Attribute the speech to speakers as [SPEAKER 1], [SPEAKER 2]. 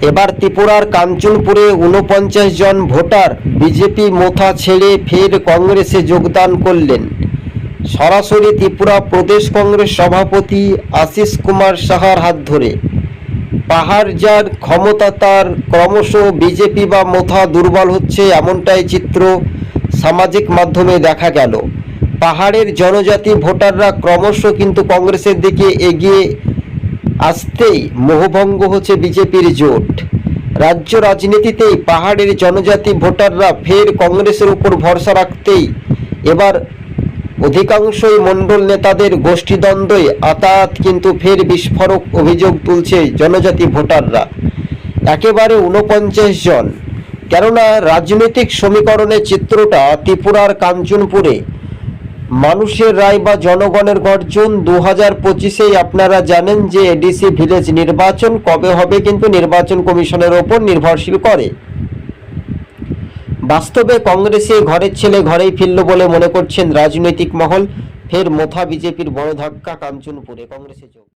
[SPEAKER 1] এবার ত্রিপুরার কাঞ্চনপুরে উনপঞ্চাশ জন ভোটার বিজেপি মোথা ছেড়ে ফের কংগ্রেসে যোগদান করলেন। সরাসরি ত্রিপুরা প্রদেশ কংগ্রেস সভাপতি আশিস কুমার সাহার হাত ধরে। পাহাড় যার ক্ষমতা তার, ক্রমশ বিজেপি বা মোথা দুর্বল হচ্ছে এমনটাই চিত্র সামাজিক মাধ্যমে দেখা গেল। পাহাড়ের জনজাতি ভোটাররা ক্রমশ কিন্তু কংগ্রেসের দিকে এগিয়ে আসতেই মোহভঙ্গ হচ্ছে বিজেপির জোট। রাজ্য রাজনীতিতেই পাহাড়ের জনজাতি ভোটাররা ফের কংগ্রেসের উপর ভরসা রাখতেই এবার অধিকাংশই মণ্ডল নেতাদের গোষ্ঠীদ্বন্দ্বে আতাত কিন্তু ফের বিস্ফোরক অভিযোগ তুলছে জনজাতি ভোটাররা। একেবারে উনপঞ্চাশ জন। কেননা রাজনৈতিক সমীকরণের চিত্রটা ত্রিপুরার কাঞ্চনপুরে মানুষের রায় বা জনগণের গর্জন দু হাজার পঁচিশেই আপনারা জানেন যে এডিসি ভিলেজ নির্বাচন কবে হবে কিন্তু নির্বাচন কমিশনের ওপর নির্ভরশীল করে। বাস্তবে কংগ্রেসে ঘরের ছেলে ঘরেই ফিরল বলে মনে করছেন রাজনৈতিক মহল। ফের মোথা বিজেপির বড় ধাক্কা কাঞ্চনপুরে, কংগ্রেসে যোগ